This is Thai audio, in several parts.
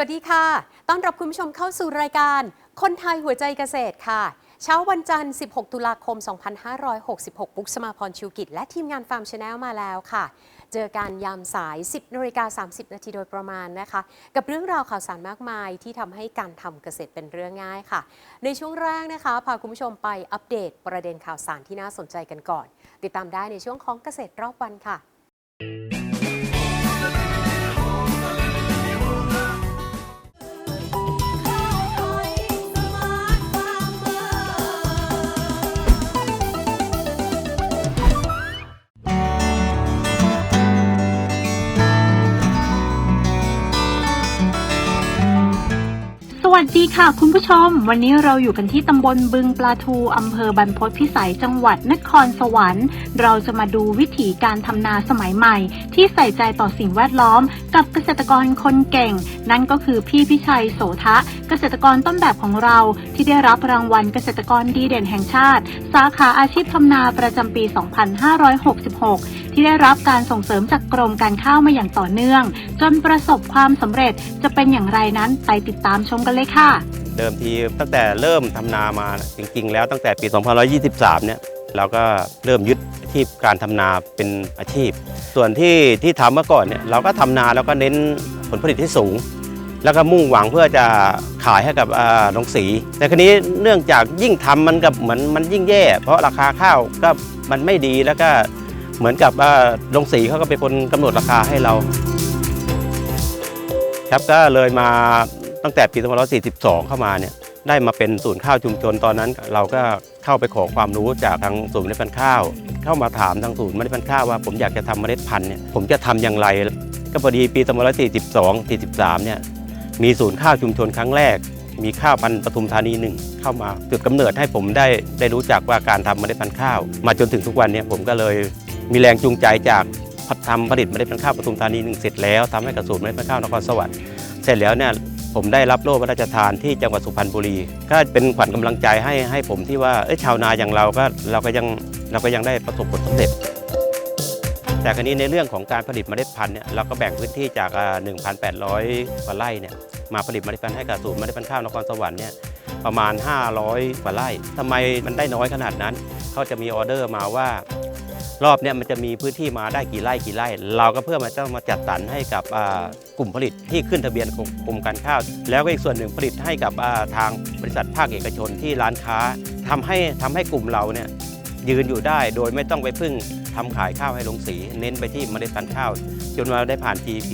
วัสดีค่ะ ต้อนรับคุณผู้ชมเข้าสู่รายการ คนไทยหัวใจเกษตรค่ะ เช้าวันจันทร์ 16 ตุลาคม 2566 ปุ๊กสมาพรชิวกิจ และทีมงานฟาร์มชาแนลมาแล้วค่ะ เจอกันยามสาย 10นาฬิกา30 นาทีโดยประมาณนะคะ กับเรื่องราวข่าวสารมากมายที่ทำให้การทำเกษตรเป็นเรื่องง่ายค่ะ ในช่วงแรกนะคะ พาคุณผู้ชมไปอัปเดตประเด็นข่าวสารที่น่าสนใจกันก่อน ติดตามได้ในช่วงของเกษตรรอบวันค่ะ วัสดีค่ะคุณผู้ชม วันนี้เราอยู่กันที่ตำบลบึงปลาทูอำเภอบรรพตพิสัยจังหวัดนครสวรรค์ เราจะมาดูวิถีการทำนาสมัยใหม่ ที่ใส่ใจต่อสิ่งแวดล้อม กับเกษตรกรคนเก่ง นั่นก็คือพี่พิชัยโสทะ เกษตรกรต้นแบบของเรา ที่ได้รับรางวัลเกษตรกรดีเด่นแห่งชาติ สาขาอาชีพทำนาประจำปี 2566 ที่ได้รับการส่งเสริมจากกรมการข้าวมาอย่างต่อเนื่อง จนประสบความสำเร็จจะเป็นอย่างไรนั้นไปติดตามชมกันเลยค่ะ เดิมทีตั้งแต่เริ่มทำนามาจริง ๆ แล้วตั้งแต่ปี 2523 เนี่ยเราก็เริ่มยึดอาชีพการทำนาเป็นอาชีพ ส่วนที่ที่ทำเมื่อก่อนเนี่ยเราก็ทำนาแล้วก็เน้นผลผลิตที่สูง แล้วก็มุ่งหวังเพื่อจะขายให้กับโรงสี แต่ครนี้เนื่องจากยิ่งทำมันกับเหมือนมันยิ่งแย่ เพราะราคาข้าวก็มันไม่ดีแล้วก็เหมือนกับอ่าโรงสีเขาก็เป็นคนกำหนดราคาให้เราครับก็เลยมา ตั้งแต่ปี2542 เข้ามาเนี่ยได้มาเป็นศูนย์ข้าวชุมชนตอนนั้น เราก็เข้าไปขอความรู้จากทางศูนย์เมล็ดพันธุ์ข้าว เข้ามาถามทางศูนย์เมล็ดพันธุ์ข้าวว่าผมอยากจะทำเมล็ดพันธุ์เนี่ยผมจะทำอย่างไร ก็พอดีปี2542 43 เนี่ยมีศูนย์ข้าวชุมชนครั้งแรก มีข้าวพันธุ์ปทุมธานีหนึ่งเข้ามาจุดกำเนิดให้ผมได้ได้รู้จักว่าการทำเมล็ดพันธุ์ข้าว มาจนถึงทุกวันเนี้ผมก็เลยมีแรงจูงใจจากทำผลิตเมล็ดพันธุ์ข้าวปทุมธานีหนึ่งเสร็จแล้วทำให้กับศูนเมล็ดพันธุ์ข้าวนครสวรรค์เสร็จแล้วเนี่ย ผมได้รับโล่พระราชทานที่จังหวัดสุพรรณบุรีก็เป็นขวัญกำลังใจให้ให้ผมที่ว่าเอ้ยชาวนาอย่างเราก็เราก็ยังเราก็ยังได้ประสบผลสำเร็จ แต่ครนี้ในเรื่องของการผลิตเมล็ดพันธุ์เนี่ยเราก็แบ่งพื้นที่จาก 1,800กว่าไร่เนี่ยมาผลิตเมล็ดพันธุ์ให้กับศูนย์เมล็ดพันธุ์ข้าวนครสวรรค์เนี่ยประมาณ 500กว่าไร่ทำไมมันได้น้อยขนาดนั้น เขาจะมีออเดอร์มาว่า รอบเนี้ยมันจะมีพื้นที่มาได้กี่ไร่กี่ไร่ เราก็เพื่อมาต้องมาจัดสรรให้กับกลุ่มผลิตที่ขึ้นทะเบียนกรมการข้าว แล้วก็อีกส่วนหนึ่งผลิตให้กับทางบริษัทภาคเอกชนที่ร้านค้าทำให้ทำให้กลุ่มเราเนี่ยยืนอยู่ได้โดยไม่ต้องไปพึ่งทำขายข้าวให้ลงสีเน้นไปที่เมล็ดพันธุ์ข้าว จนมาได้ผ่าน GP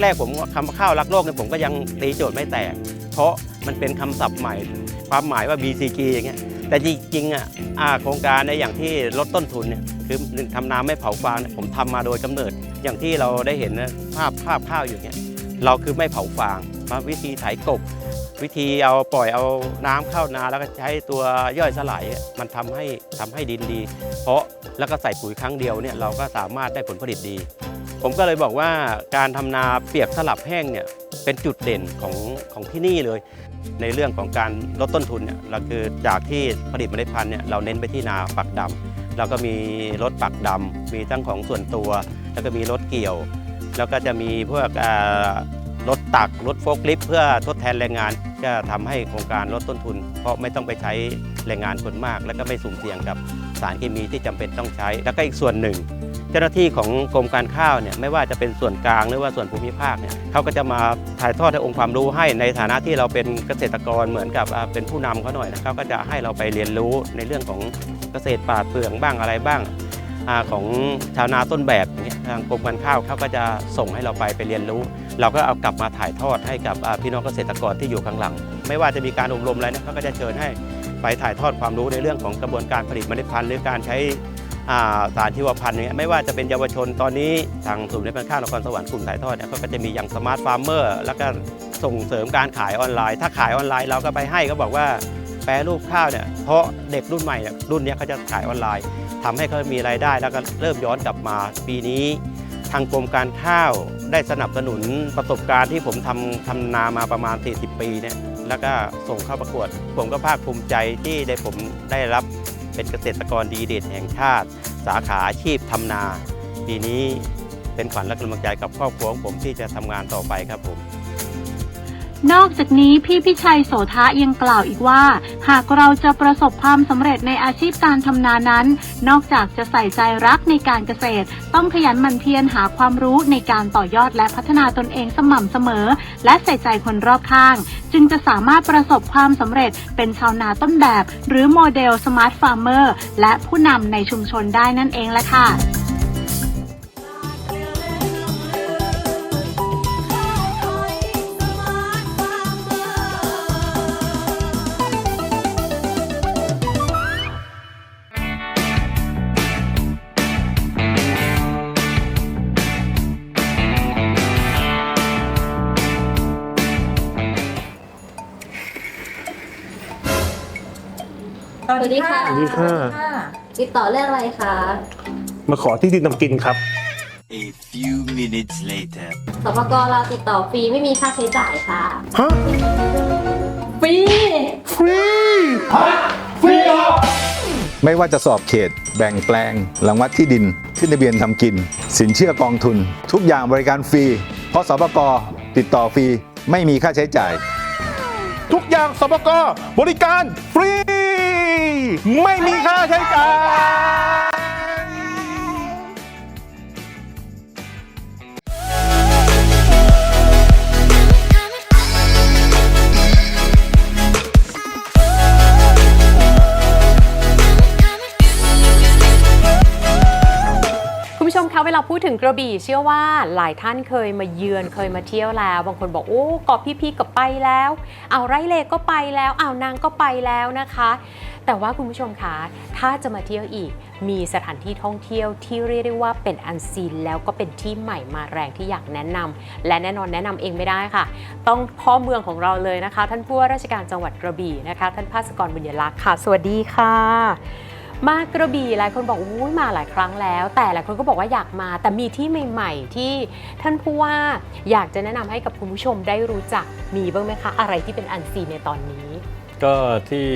แรกๆผมคำข้าวรักโลกเนี่ยผมก็ยังตีโจทย์ไม่แตก เพราะมันเป็นคำศัพท์ใหม่ ความหมายว่า BCG อย่างเงี้ยแต่จริงๆอะโครงการในอย่างที่ลดต้นทุนเนี่ย คือทำนาไม่เผาฟางผมทำมาโดยกำเนิด อย่างที่เราได้เห็นนะภาพภาพข้าวอยู่เนี่ยเราคือไม่เผาฟางมาวิธีไถกบ วิธีเอาปล่อยเอาน้ำเข้านาแล้วก็ใช้ตัวย่อยสลายมันทำให้ทำให้ดินดี เพราะแล้วก็ใส่ปุ๋ยครั้งเดียวเนี่ยเราก็สามารถได้ผลผลิตดี ผมก็เลยบอกว่าการทำนาเปียกสลับแห้งเนี่ยเป็นจุดเด่นของของที่นี่เลย ในเรื่องของการลดต้นทุนเนี่ยเราคือจากที่ผลิตเมล็ดพันธุ์เนี่ยเราเน้นไปที่นาปักดำ เราก็มีรถปักดำมีทั้งของส่วนตัว แล้วก็มีรถเกี่ยว แล้วก็จะมีพวกรถตักรถโฟลคลิฟเพื่อทดแทนแรงงาน จะทำให้โครงการลดต้นทุน เพราะไม่ต้องไปใช้แรงงานคนมาก แล้วก็ไม่สุ่มเสี่ยงกับสารเคมีที่จำเป็นต้องใช้ แล้วก็อีกส่วนหนึ่ง เจ้าหน้าที่ของกรมการข้าวเนี่ยไม่ว่าจะเป็นส่วนกลางหรือว่าส่วนภูมิภาคเนี่ยเขาก็จะมาถ่ายทอดให้องค์ความรู้ให้ในฐานะที่เราเป็นเกษตรกรเหมือนกับเป็นผู้นำเขาหน่อยนะเขาก็จะให้เราไปเรียนรู้ในเรื่องของเกษตรป่าเปลืองบ้างอะไรบ้างอของชาวนาต้นแบบอย่างเงี้ยทางกรมการข้าวเขาก็จะส่งให้เราไปไปเรียนรู้ เราก็เอากลับมาถ่ายทอดให้กับพี่น้องเกษตรกรที่อยู่ข้างหลัง ไม่ว่าจะมีการอบรมอะไรเนี่ยเขาก็จะเชิญให้ไปถ่ายทอดความรู้ในเรื่องของกระบวนการผลิตเมล็ดพันธุ์หรือการใช้ สารชีวพันธุ์เนี่ยไม่ว่าจะเป็นเยาวชนตอนนี้ทางศูนย์เล็ดพันข้าวนครสวรรค์กลุ่มถ่ายทอดเนี่ยเขาก็จะมีอย่างสมาร์ทฟาร์มเมอร์แล้วก็ส่งเสริมการขายออนไลน์ ถ้าขายออนไลน์เราก็ไปให้ก็บอกว่าแปรรูปข้าวเนี่ยเพราะเด็กรุ่นใหม่เนี่ยรุ่นนี้เขาจะขายออนไลน์ทำให้เขามีรายได้แล้วก็เริ่มย้อนกลับมาปีนี้ ทางกรมการข้าวได้สนับสนุนประสบการณ์ที่ผมทำทำนามาประมาณ 40 ปีเนี่ยแล้วก็ส่งเข้าประกวด ผมก็ภาคภูมิใจที่ได้ผมได้รับ เป็นเกษตรกรดีเด่นแห่งชาติ สาขาอาชีพทำนา ปีนี้เป็นขวัญและกำลังใจกับครอบครัวของผมที่จะทำงานต่อไปครับผม นอกจากนี้พี่พิชัยโสทะยังกล่าวอีกว่า หากเราจะประสบความสำเร็จในอาชีพการทำนานั้น นอกจากจะใส่ใจรักในการเกษตร ต้องขยันหมั่นเพียรหาความรู้ในการต่อยอดและพัฒนาตนเองสม่ำเสมอ และใส่ใจคนรอบข้าง จึงจะสามารถประสบความสำเร็จเป็นชาวนาต้นแบบ หรือโมเดลสมาร์ทฟาร์มเมอร์และผู้นำในชุมชนได้นั่นเองแหละค่ะ วัสดีค่ะ สวัสดีค่ะ ติดต่อเรื่องอะไรคะ มาขอที่ดินทำกินครับ A few minutes later. สปกเราติดต่อฟรีไม่มีค่าใช้จ่ายค่ะ ฮะ ฟรี ฟรีไม่ว่าจะสอบเขต แบ่งแปลงรังวัดที่ดิน ขึ้นทะเบียนทำกิน สินเชื่อกองทุน ทุกอย่างบริการฟรี เพราะสปกติดต่อฟรี ไม่มีค่าใช้จ่าย ทุกอย่างสปกบริการฟรี ไม่มีค่าใช้จ่าย คะเวลาพูดถึงกระบี่เชื่อว่าหลายท่านเคยมาเยือนเคยมาเที่ยวแล้ว บางคนบอกโอ้เกาะพี่พีก็ไปแล้วเอาวไร่เลก็ไปแล้วเอาวนางก็ไปแล้วนะคะ แต่ว่าคุณผู้ชมคะถ้าจะมาเที่ยวอีก มีสถานที่ท่องเที่ยวที่เรียกได้ว่าเป็นอันซีนแล้วก็เป็นที่ใหม่มาแรงที่อยากแนะนำและแน่นอนแนะนำเองไม่ได้ค่ะ ต้องพ่อเมืองของเราเลยนะคะ ท่านผู้ว่าราชการจังหวัดกระบี่นะคะ ท่านภาสกรบุญยลักษณ์ค่ะ สวัสดีค่ะ มากระบี่หลายคนบอกอุ้ยมาหลายครั้งแล้ว แต่หลายคนก็บอกว่าอยากมา แต่มีที่ใหม่ ๆ ที่ท่านผู้ว่าอยากจะแนะนำให้กับคุณผู้ชมได้รู้จักมีบ้างไหมคะ อะไรที่เป็นอันซีนในตอนนี้ ก็ที่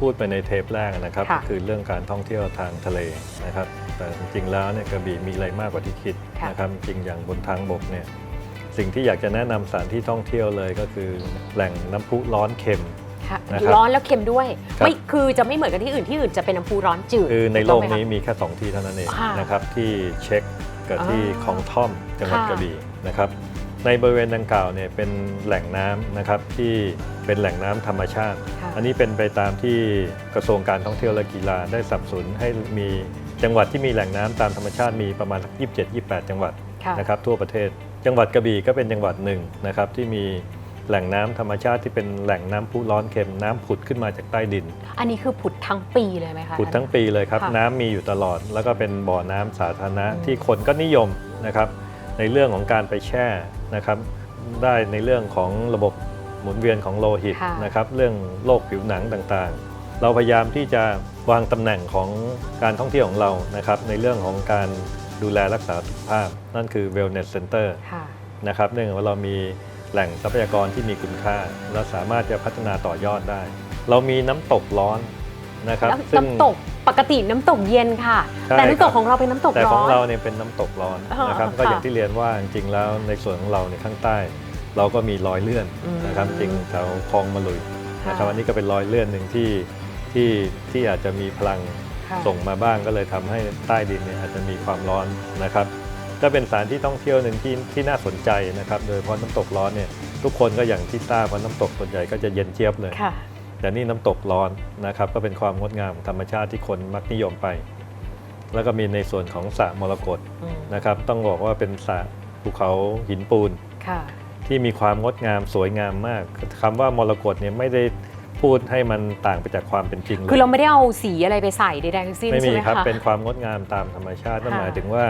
พูดไปในเทปแรกนะครับค่ะก็คือเรื่องการท่องเที่ยวทางทะเลนะครับ แต่จริงๆแล้วเนี่ยกระบี่มีอะไรมากกว่าที่คิดค่ะนะครับจริงอย่างบนทางบกเนี่ยสิ่งที่อยากจะแนะนำสถานที่ท่องเที่ยวเลยก็คือแหล่งน้ำพุร้อนเค็มค่ะ นะครับ ร้อนแล้วเค็มด้วย ครับ ไม่คือจะไม่เหมือนกับที่อื่นที่อื่นจะเป็นน้ำพุร้อนจืดคือในโลกถูต้นี้องไหมคะ มีแค่ 2 ที่เท่านั้นเองค่ะนะครับที่เช็คกับที่อ่าคลองท่อมจังหวัดค่ะ กระบี่นะครับในบริเวณดังกล่าวเนี่ยเป็นแหล่งน้ำนะครับที่เป็นแหล่งน้ำธรรมชาติ ค่ะ อันนี้เป็นไปตามที่กระทรวงการท่องเที่ยวและกีฬาได้สนับสนุนให้มีจังหวัดที่มีแหล่งน้ำตามธรรมชาติมีประมาณ27-28 จังหวัดค่ะ นะครับทั่วประเทศ จังหวัดกระบี่ก็เป็นจังหวัดหนึ่งนะครับที่มี แหล่งน้ำธรรมชาติที่เป็นแหล่งน้ำพุร้อนเค็มน้ำผุดขึ้นมาจากใต้ดิน อันนี้คือผุดทั้งปีเลยไหมคะ ผุดทั้งปีเลยครับ ค่ะน้ำมีอยู่ตลอด แล้วก็เป็นบ่อน้ำสาธารณะอืม ที่คนก็นิยมนะครับ ในเรื่องของการไปแช่นะครับ ได้ในเรื่องของระบบหมุนเวียนของโลหิตค่ะ นะครับ เรื่องโรคผิวหนังต่างๆ เราพยายามที่จะวางตำแหน่งของการท่องเที่ยวของเรานะครับ ในเรื่องของการดูแลรักษาสุขภาพ นั่นคือ wellness center ค่ะ นะครับเนื่องจากว่าเรามี แหล่งทรัพยากรที่มีคุณค่า และสามารถจะพัฒนาต่อยอดได้ เรามีน้ำตกร้อนนะครับน้ำซึ่งน้ำตกปกติน้ำตกเย็นค่ะใช่แต่น้ำตครักบของเราเป็นน้ำตกแต่ร้ขอองนเราเนี่ยเป็นน้ำตกร้อนอ๋อนะครับค่ะก็อย่างที่เรียนว่าจริงๆแล้วในส่วนของเราเนี่ยข้างใต้ เราก็มีรอยเลื่อนอืมนะครับจริงแถวคลองมะลุยนะครับค่ะอันนี้ก็เป็นรอยเลื่อนหนึ่งที่ที่ที่อาจจะมีพลังค่ะส่งมาบ้างก็เลยทำให้ใต้ดินเนี่ยอาจจะมีความร้อนนะครับ ก็เป็นสถานที่ท่องเที่ยวหนึ่งที่ที่น่าสนใจนะครับ โดยเฉพาะน้ำตกร้อนเนี่ยทุกคนก็อย่างที่ทราบว่าน้ำตกส่วนใหญ่ก็จะเย็นเจี๊ยบเลยค่ะแต่นี่น้ำตกร้อนนะครับก็เป็นความงดงามของธรรมชาติที่คนมักนิยมไป แล้วก็มีในส่วนของสระมรกตอืมนะครับต้องบอกว่าเป็นสระภูเขาหินปูนค่ะที่มีความงดงามสวยงามมากคำว่ามรกตเนี่ยไม่ได้พพูดให้มันต่างไปจากความเป็นจริงลยคือเราไม่ได้เอาสีอะไรไปใส่ใดๆทั้งสิ้นไม่ใช่มีไหมครับคะเป็นความงดงามตามธรรมชาตินั่นค่ะหมายถึงว่า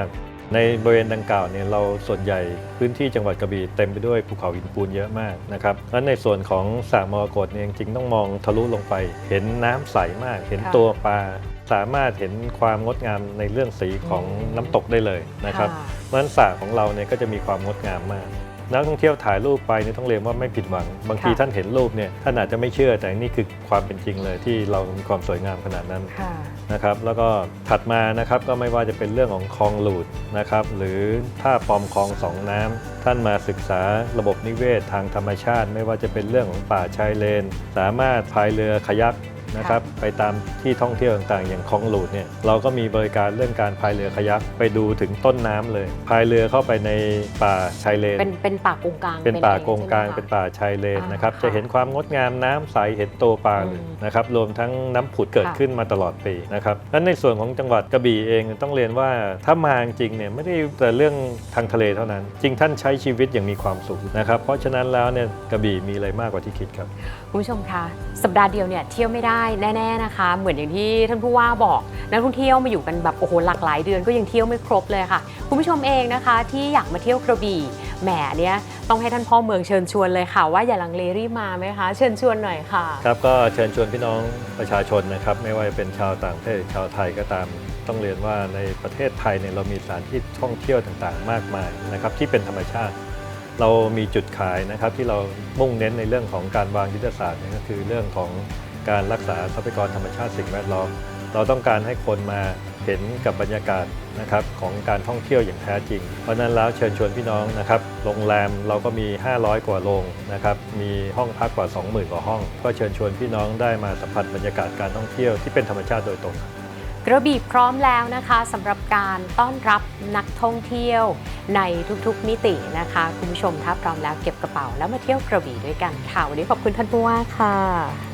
ในบริเวณดังกล่าวเนี่ยเราส่วนใหญ่พื้นที่จังหวัดกระบี่เต็มไปด้วยภูเขาหินปูนเยอะมากนะครับและในส่วนของสระมรกตเนี่ยจริงๆต้องมองทะลุลงไป เห็นน้ำใสมาก เห็นตัวปลาสามารถเห็นความงดงามในเรื่องสีของน้ำตกได้เลยนะครับค่ะเพราะฉะนั้นสระของเราเนี่ยก็จะมีความงดงามมาก นักท่องเที่ยวถ่ายรูปไปเนี่ยต้องเรียนว่าไม่ผิดหวัง บางทีค่ะท่านเห็นรูปเนี่ยท่านอาจจะไม่เชื่อแต่นี่คือความเป็นจริงเลยที่เรามีความสวยงามขนาดนั้นค่ะนะครับแล้วก็ถัดมานะครับก็ไม่ว่าจะเป็นเรื่องของคลองหลูดนะครับหรือท่าปอมคลองสองน้ำท่านมาศึกษาระบบนิเวศทางธรรมชาติ ไม่ว่าจะเป็นเรื่องของป่าชายเลน สามารถพายเรือคายัก นะครับไปตามที่ท่องเที่ยวต่างๆ อย่างคลองหลูดเนี่ยเราก็มีบริการเรื่องการพายเรือคายักไปดูถึงต้นน้ำเลยพายเรือเข้าไปในป่าชายเลน เป็นเป็นป่ากงกลาง เป็นป่าอะโกงกลางใช่ไหมคะเป็นป่าชายเลนนะครับอ่าจะเห็นความงดงามน้ำใสเห็นโตวปลาเลยอืมนะครับรวมทั้งน้ำผุดเกิดค่ะขึ้นมาตลอดปีนะครับและในส่วนของจังหวัดกระบี่เองต้องเรียนว่าถ้ามาจริงๆเนี่ยไม่ได้แต่เรื่องทางทะเลเท่านั้น จริงท่านใช้ชีวิตอย่างมีความสุขนะครับเพราะฉะนั้นแล้วเนี่ยกระบี่มีอะไรมากกว่าที่คิดครับคุณผู้ชมคะสัปดาห์เดียวเนี่ยเที่ยวไม่ได้แน่ๆนะคะ เหมือนอย่างที่ท่านผู้ว่าบอกนักท่องเที่ยวมาอยู่กันแบบโอ้โหหลากหลายเดือนก็ยังเที่ยวไม่ครบเลยค่ะ คุณผู้ชมเองนะคะ ที่อยากมาเที่ยวกระบี่แหมเนี่ยต้องให้ท่านพ่อเมืองเชิญชวนเลยค่ะ ว่าอย่าลังเลรีบมาไหมคะ เชิญชวนหน่อยค่ะ ครับก็เชิญชวนพี่น้องประชาชนนะครับ ไม่ว่าจะเป็นชาวต่างประเทศชาวไทยก็ตาม ต้องเรียนว่าในประเทศไทยเนี่ยเรามีสถานที่ท่องเที่ยวต่างๆ มากมายนะครับที่เป็นธรรมชาติ เรามีจุดขายนะครับที่เรามุ่งเน้นในเรื่องของการวางยุทธศาสตร์เนี่ยก็คือเรื่องของ การรักษาทรัพยากรธรรมชาติสิ่งแวดล้อม เราต้องการให้คนมาเห็นกับบรรยากาศนะครับของการท่องเที่ยวอย่างแท้จริง เพราะนั้นแล้วเชิญชวนพี่น้องนะครับโรงแรมเราก็มี 500 กว่าโรงนะครับมีห้องพักกว่า 20,000 กว่าห้อง ก็เชิญชวนพี่น้องได้มาสัมผัสบรรยากาศการท่องเที่ยวที่เป็นธรรมชาติโดยตรงกระบี่พร้อมแล้วนะคะสำหรับการต้อนรับนักท่องเที่ยวในทุกๆมิตินะคะ คุณผู้ชมถ้าพร้อมแล้วเก็บกระเป๋าแล้วมาเที่ยวกระบี่ด้วยกันค่ะวันนี้ขอบคุณท่านผู้ว่าค่ะ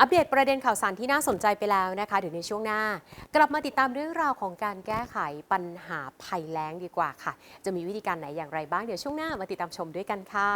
อัปเดตประเด็นข่าวสารที่น่าสนใจไปแล้วนะคะเดี๋ยวในช่วงหน้า กลับมาติดตามเรื่องราวของการแก้ไขปัญหาภัยแล้งดีกว่าค่ะ จะมีวิธีการไหนอย่างไรบ้างเดี๋ยวช่วงหน้ามาติดตามชมด้วยกันค่ะ